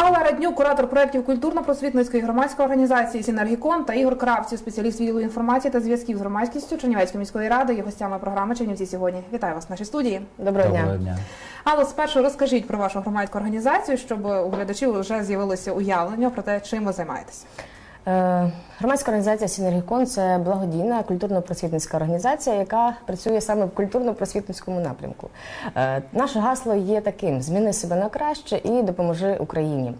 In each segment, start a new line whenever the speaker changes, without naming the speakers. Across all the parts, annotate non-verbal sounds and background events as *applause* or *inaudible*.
Алла Раднюк, куратор проєктів культурно-просвітницької громадської організації Сінергікон та Ігор Кравців, спеціаліст відділу інформації та зв'язків з громадськістю Чернівецької міської ради, є гостями програми Чернівці сьогодні. Вітаю вас в нашій студії.
Доброго дня.
Доброго дня.
Алло, спершу розкажіть про вашу громадську організацію, щоб у глядачів вже з'явилося уявлення про те, чим ви займаєтеся.
Е, Громадська організація Сінергікон це благодійна культурно-просвітницька організація, яка працює саме в культурно-просвітницькому напрямку. Е, Наше гасло є таким: зміни себе на краще і допоможи Україні.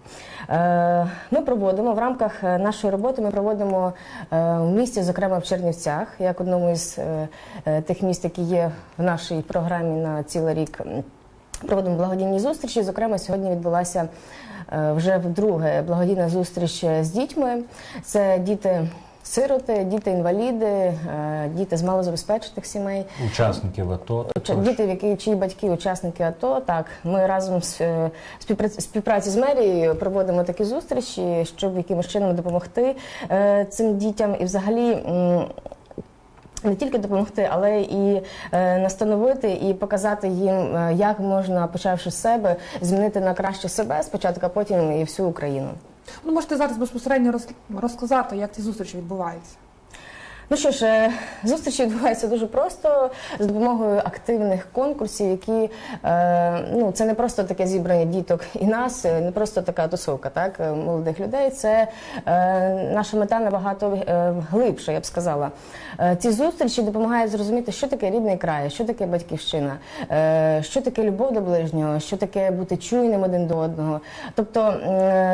Е, Ми проводимо в рамках нашої роботи. Ми проводимо в місті, зокрема в Чернівцях, як одному із тих міст, які є в нашій програмі на цілий рік. Проводимо благодійні зустрічі. Зокрема, сьогодні відбулася вже вдруге благодійна зустріч з дітьми. Це діти. Сироти, діти-інваліди, е, діти з малозабезпечених сімей,
Учасників АТО. Також.
діти, які чиї батьки учасники АТО. Так, ми разом з е, співпраці, з мерією проводимо такі зустрічі, щоб якимось чином допомогти е, цим дітям і взагалі. Не тільки допомогти, але і е, настановити і показати їм, е, як можна, почавши з себе, змінити на краще себе спочатку, а потім і всю Україну.
Ну, можете зараз безпосередньо роз- розказати, як ці зустрічі відбуваються.
Ну що ж, е, зустрічі відбуваються дуже просто з допомогою активних конкурсів, які е, ну це не просто таке зібрання діток і нас, е, не просто така тусовка, так молодих людей. Це наша мета набагато е, глибша, я б сказала. Ці зустрічі допомагають зрозуміти, що таке рідний край, що таке батьківщина, що таке любов до ближнього, що таке бути чуйним один до одного. Тобто,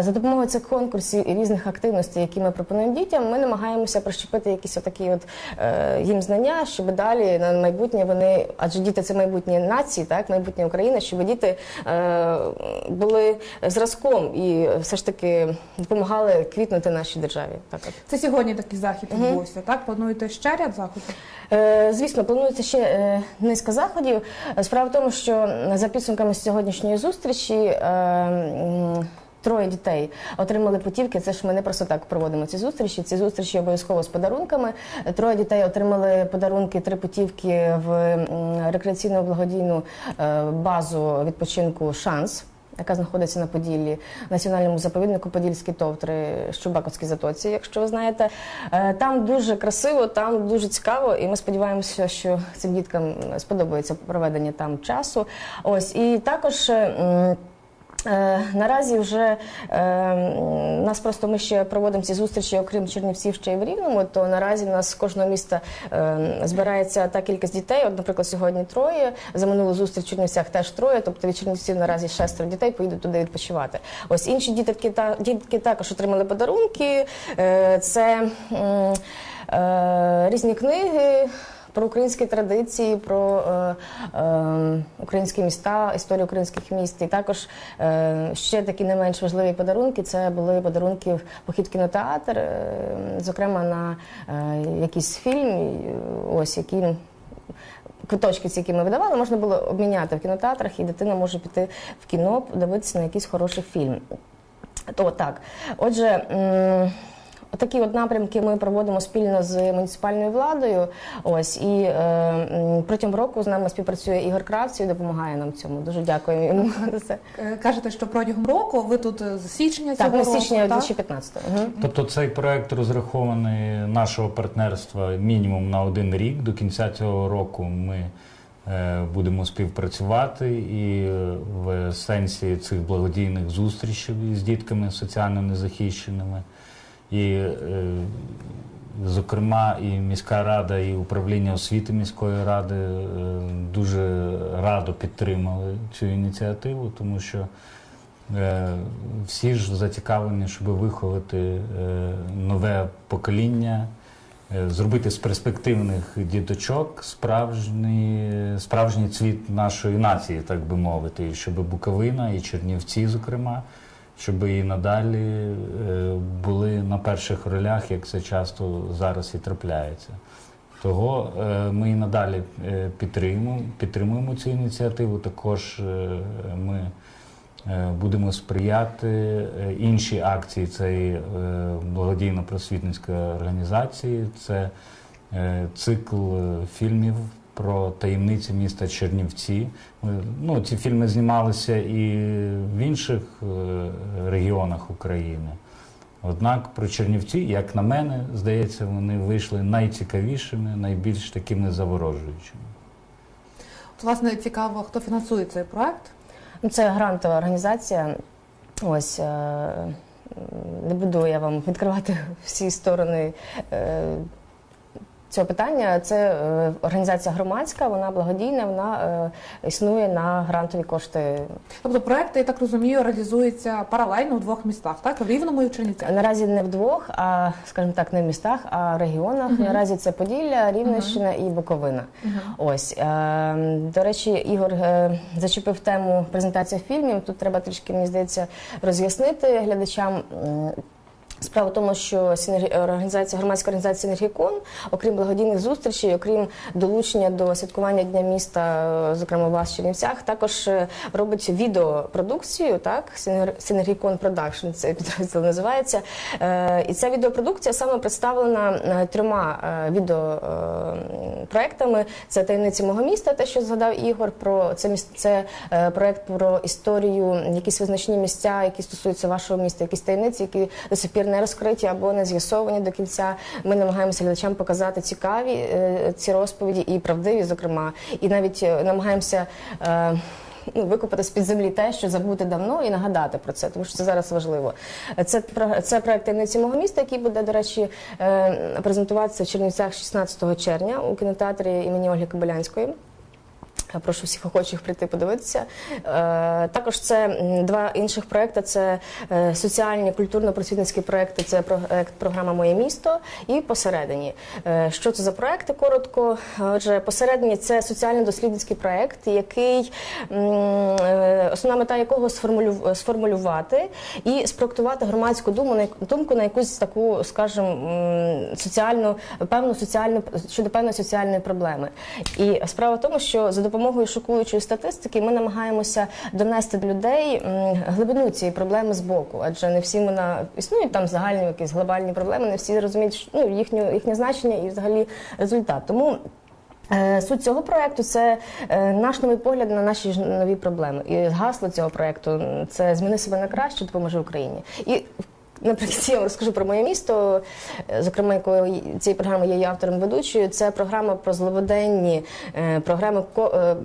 за допомогою цих конкурсів і різних активностей, які ми пропонуємо дітям, ми намагаємося прищепити якісь отакі от е, їм знання, щоб далі на майбутнє вони, адже діти це майбутнє нації, так майбутнє України, щоб діти е, були зразком і все ж таки допомагали квітнути нашій державі. Так от.
Це сьогодні такий захід відбувся. Так, плануєте ще ряд заходів?
Е, Звісно, планується ще е, низка заходів. Справа в тому, що за підсумками сьогоднішньої зустрічі. е, м, Троє дітей отримали путівки. Це ж ми не просто так проводимо ці зустрічі. Ці зустрічі обов'язково з подарунками. Е, Троє дітей отримали подарунки, три путівки в рекреаційну благодійну е, базу відпочинку Шанс. Яка знаходиться на Поділлі, національному заповіднику Подільські товтри, Щубаковській затоці, якщо ви знаєте. Е, Там дуже красиво, там дуже цікаво, і ми сподіваємося, що цим діткам сподобається проведення там часу. Ось і також. Е, Наразі вже е, нас просто ми ще проводимо ці зустрічі, окрім Чернівців, ще й в Рівному. То наразі в нас з кожного міста е, збирається та кількість дітей. От, наприклад, сьогодні троє. За минулу зустріч в Чернівцях теж троє. Тобто від Чернівців наразі шестеро дітей поїдуть туди відпочивати. Ось інші дітки та дітки також отримали подарунки. Це різні книги про українські традиції, про е, е, українські міста, історію українських міст. І також е, ще такі не менш важливі подарунки. Це були подарунки в похід в кінотеатр, е, зокрема на е, якийсь фільм, ось які. Квиточки, ці, які ми видавали, можна було обміняти в кінотеатрах, і дитина може піти в кіно, подивитися на якийсь хороший фільм. То так. Отже, такі от напрямки ми проводимо спільно з муніципальною владою. Ось і е, протягом року з нами співпрацює Ігор Кравців і допомагає нам в цьому. Дуже дякуємо йому *laughs* за це.
Е, Кажете, що протягом року ви тут е, з січня
Так,
цього
ми з
року,
січня
так?
2015-го. Угу.
Тобто цей проект розрахований нашого партнерства мінімум на один рік. До кінця цього року ми е, будемо співпрацювати і е, в сенсі цих благодійних зустрічей з дітками соціально незахищеними. І, е, зокрема, і міська рада, і управління освіти міської ради е, дуже радо підтримали цю ініціативу, тому що Е, Всі ж зацікавлені, щоб виховати нове покоління, зробити з перспективних діточок справжній, справжній цвіт нашої нації, так би мовити, щоб Буковина і Чернівці, зокрема, щоб і надалі е, були на перших ролях, як це часто зараз і трапляється. Того е, ми і надалі е, підтримуємо, підтримуємо цю ініціативу. Також ми будемо сприяти інші акції цієї благодійно-просвітницької організації. Це цикл фільмів про таємниці міста Чернівці. Ну, ці фільми знімалися і в інших е, регіонах України. Однак про Чернівці, як на мене, здається, вони вийшли найцікавішими, найбільш такими заворожуючими.
От, власне, цікаво, хто фінансує цей проект.
Ну, Це грантова організація. Ось е, не буду я вам відкривати всі сторони е, цього питання. Це е, організація громадська, вона благодійна, вона е, існує на грантові кошти.
Тобто проект, я так розумію, реалізується паралельно у двох містах, так? В Рівному і в Чернівцях.
Наразі не вдвох, а скажімо так, не в містах, а в регіонах. Наразі це Поділля, Рівненщина і Буковина. Ось е, до речі, Ігор зачепив тему презентації фільмів. Тут треба трішки, мені здається, роз'яснити глядачам. Справа в тому, що синергі- організація громадська організація Синергікон, окрім благодійних зустрічей, окрім долучення до святкування дня міста, е, зокрема вас в Чернівцях, також е, робить відеопродукцію. Так, Синер- Синергікон Продакшн це підрозділ називається. Е, І ця відеопродукція саме представлена трьома відеопроектами. Це таємниці мого міста, те, що згадав Ігор. Про це міс- це проект про історію, якісь визначні місця, які стосуються вашого міста, якісь таємниці, які до сих пір не розкриті або не з'ясовані до кінця. Ми намагаємося глядачам показати цікаві е, ці розповіді і правдиві, зокрема, і навіть е, намагаємося. е, Ну, викопати з під землі те, що забути давно, і нагадати про це, тому що це зараз важливо. Це це проект таємниці мого міста, який буде, до речі, е, презентуватися в Чернівцях 16 червня у кінотеатрі імені Ольги Кобилянської. Прошу всіх охочих прийти подивитися. Е, також це два інших проекти: це е, соціальні культурно-просвітницькі проекти. Це проект програма Моє місто і посередині. Е, що це за проекти? Коротко. Отже, посередині це соціально-дослідницький проект, який основна мета якого сформулювати і спроектувати громадську думку на думку на якусь таку, скажімо, соціальну певну соціальну щодо певної соціальної проблеми. І справа в тому, що за допомогою шокуючої статистики ми намагаємося донести до людей глибину цієї проблеми з боку, адже не всі вона існують там загальні якісь глобальні проблеми, не всі розуміють ну, їхню їхнє значення і взагалі результат. Тому. Е, Суть цього проекту це е, наш новий погляд на наші нові проблеми. І гасло цього проекту це зміни себе на краще, допоможе Україні. І наприкінці я вам розкажу про моє місто, е, зокрема, якої цієї програми є автором ведучою. Це програма про злободенні е, програми е,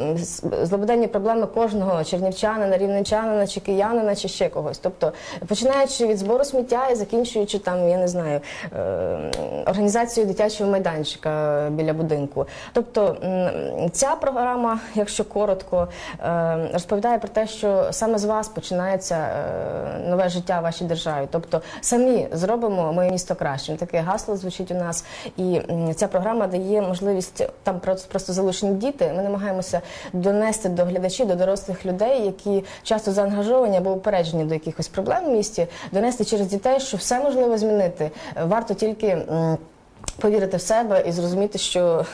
злободенні проблеми кожного чернівчанина, рівненчанина чи киянина, чи ще когось. Тобто, починаючи від збору сміття і закінчуючи там, я не знаю, організацією дитячого майданчика біля будинку. Тобто ця програма, якщо коротко, розповідає про те, що саме з вас починається нове життя в вашій державі. Тобто самі зробимо моє місто кращим. Таке гасло звучить у нас, і ця програма дає можливість там просто залучені діти. Ми намагаємося донести до глядачів, до дорослих людей, які часто заангажовані або упереджені до якихось проблем в місті, донести через дітей, що все можливо змінити. Варто тільки. Повірити в себе і зрозуміти, що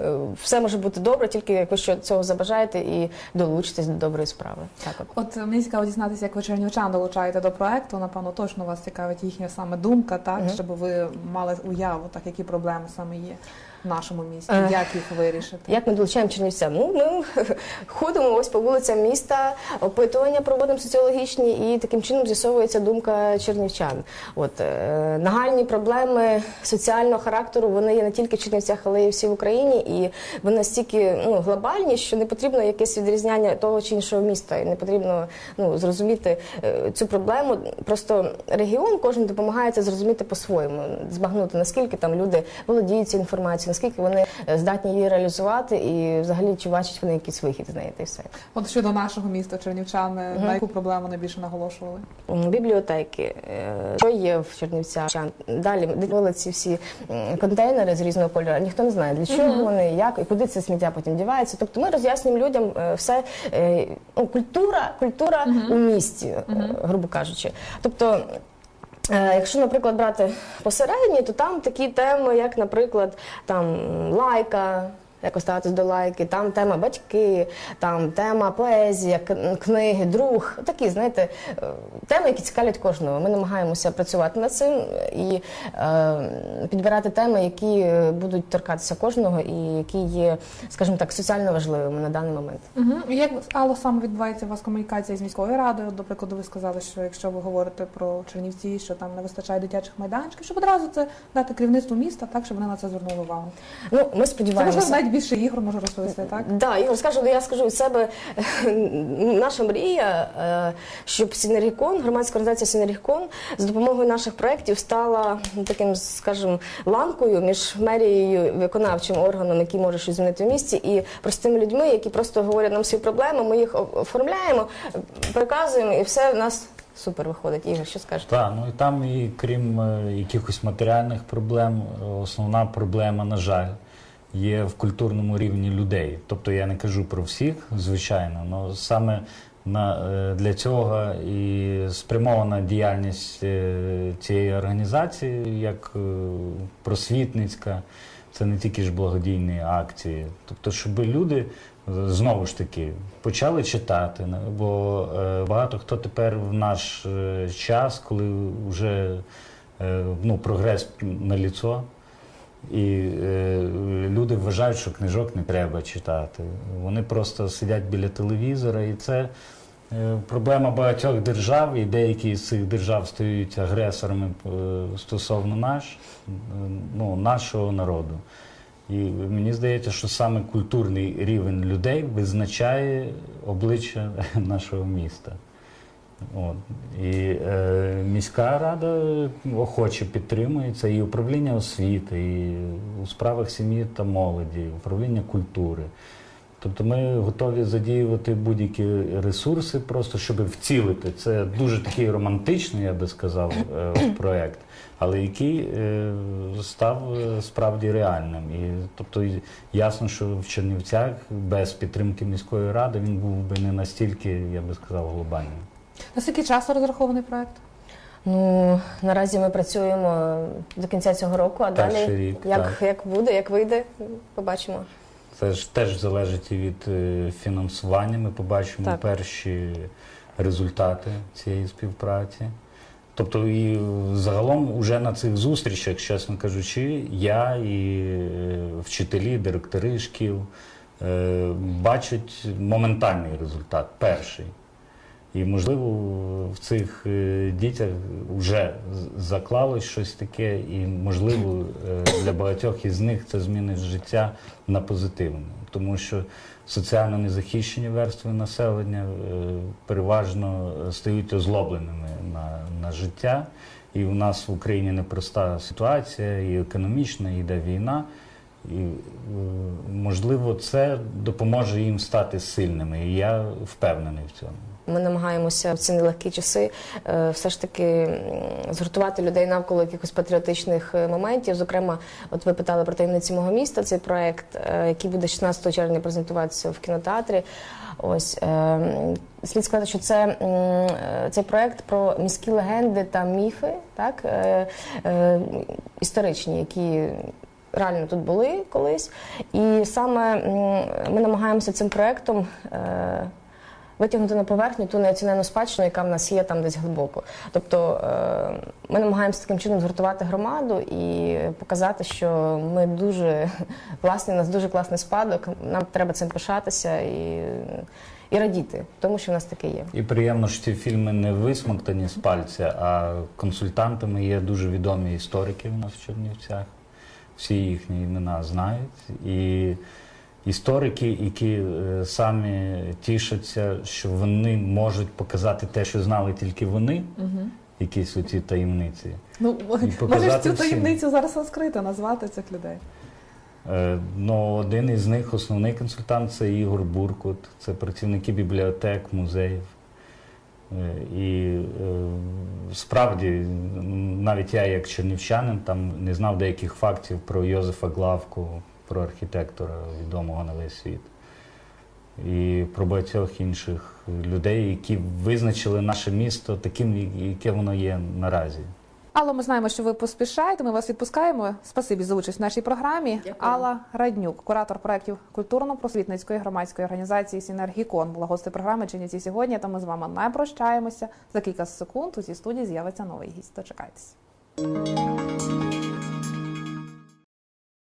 е, все може бути добре, тільки як ви що цього забажаєте і долучитесь до доброї справи. Так от.
От е, мені цікаво дізнатися, як ви чернівчан долучаєте до проекту. Напевно, точно вас цікавить їхня саме думка, так щоб ви мали уяву, так які проблеми саме є в нашому місті, як їх вирішити.
Як ми долучаємо чернівцям? Ну, ми *laughs* ходимо ось по вулицям міста, опитування проводимо соціологічні, і таким чином з'ясовується думка чернівчан. От е, нагальні проблеми соціального характеру вони є не тільки в Чернівцях, але й всі в Україні, і вони настільки ну, глобальні, що не потрібно якесь відрізняння того чи іншого міста, і не потрібно ну, зрозуміти е, цю проблему. Просто регіон кожен допомагає це зрозуміти по-своєму, збагнути наскільки там люди володіють цією інформацією, наскільки вони здатні її реалізувати, і взагалі чи бачать вони якийсь вихід з неї, та й все.
От щодо нашого міста, чернівчани, на яку проблему найбільше наголошували?
Бібліотеки, е, що є в Чернівцях. Далі ці всі контейнери з різного кольору. Ніхто не знає, для чого вони, як і куди це сміття потім дівається. Тобто ми роз'яснюємо людям е, все е, ну, культура, культура у місті, грубо кажучи. Тобто. Е, Якщо, наприклад, брати посередні, то там такі теми, як, наприклад, там лайка, Якось ставитись до лайки, там тема батьки, там тема поезія, книги, друг. Такі, знаєте, е, теми, які цікавлять кожного. Ми намагаємося працювати над цим і е, підбирати теми, які будуть торкатися кожного і які є, скажімо так, соціально важливими на даний момент.
Угу. Як Алло саме відбувається у вас комунікація з міською радою? До прикладу, ви сказали, що якщо ви говорите про Чернівці, що там не вистачає дитячих майданчиків, щоб одразу це дати керівництву міста, так щоб вони на це звернули увагу.
Ну, ми
Це можливо
сподіваємося.
навіть більше ігор можу розповісти, так?
Да, Ігор, скажу, я скажу від себе, *laughs* наша мрія, е, щоб Сінергікон, громадська організація Сінергікон з допомогою наших проєктів стала таким, скажімо, ланкою між мерією виконавчим органом, який може щось змінити в місті, і простими людьми, які просто говорять нам свої проблеми, ми їх оформляємо, переказуємо, і все в нас супер виходить. Ігор, що скажеш?
Так, ну і там, і крім е, якихось матеріальних проблем, основна проблема, на жаль, є в культурному рівні людей. Тобто я не кажу про всіх, звичайно, але саме на, е, для цього і спрямована діяльність е, цієї організації, як е, просвітницька. Це не тільки ж благодійні акції. Тобто, щоб люди знову ж таки почали читати. Бо багато хто тепер в наш час, коли вже ну, прогрес на ліцо, і е, люди вважають, що книжок не треба читати. Вони просто сидять біля телевізора, і це е, проблема багатьох держав, і деякі з цих держав стають агресорами е, стосовно наш, е, ну, нашого народу. І мені здається, що саме культурний рівень людей визначає обличчя *laughs* нашого міста. От. І е, міська рада охоче підтримує це і управління освіти, і у справах сім'ї та молоді, управління культури. Тобто ми готові задіювати будь-які ресурси, просто щоб вцілити. Це дуже такий романтичний, я би сказав, е, проект, але який е, став е, справді реальним. І тобто ясно, що в Чернівцях без підтримки міської ради він був би не настільки, я би сказав, глобальним.
На скільки часу розрахований проект?
Ну наразі ми працюємо до кінця цього року, а
Перший
далі
рік,
як,
так.
як буде, як вийде, побачимо.
Це ж теж залежить і від е, фінансування. Ми побачимо
Так.
перші результати цієї співпраці. Тобто, і загалом уже на цих зустрічах, чесно кажучи, я і е, вчителі, директори шкіл е, бачать моментальний результат, перший. І, можливо, в цих е, дітях вже заклалось щось таке, і, можливо, е, для багатьох із них це змінить життя на позитивне. Тому що соціально незахищені верстви населення е, переважно стають озлобленими на, на життя. І у нас в Україні непроста ситуація, і економічна, і йде війна. І, можливо, це допоможе їм стати сильними. І я впевнений в цьому.
Ми намагаємося в ці нелегкі часи е, все ж таки згуртувати людей навколо якихось патріотичних е, моментів. Зокрема, от ви питали про таємниці мого міста. Цей проект, е, який буде 16 червня презентуватися в кінотеатрі. Ось слід сказати, що це цей проект про міські легенди та міфи, так історичні, які реально тут були колись. І саме ми намагаємося цим проектом. Витягнути на поверхню ту неоцінену спадщину, яка в нас є там десь глибоко. Тобто е, ми намагаємося таким чином згуртувати громаду і показати, що ми дуже *laughs* класні, у нас дуже класний спадок. Нам треба цим пишатися і, і радіти, тому що в нас таке є.
І приємно, що ці фільми не висмоктані з пальця, а консультантами є дуже відомі історики в нас в Чернівцях. Всі їхні імена знають. І історики, які е, самі тішаться, що вони можуть показати те, що знали тільки вони, якісь оці таємниці.
Ну, можеш цю
всім.
таємницю зараз розкрити, назвати цих людей.
Е, Ну, один із них, основний консультант, це Ігор Буркут, це працівники бібліотек, музеїв. Е, І справді, навіть я, як чернівчанин, там не знав деяких фактів про Йозефа Главку, про архітектора відомого на весь світ. І про багатьох інших людей, які визначили наше місто таким, яке воно є наразі.
Алло, ми знаємо, що ви поспішаєте. Ми вас відпускаємо. Спасибі за участь в нашій програмі.
Дякую.
Алла Раднюк, куратор проєктів культурно-просвітницької громадської організації Сінергікон, була гостею програми Чинівці сьогодні. То ми з вами не прощаємося. За кілька секунд у цій студії з'явиться новий гість. Дочекайтесь.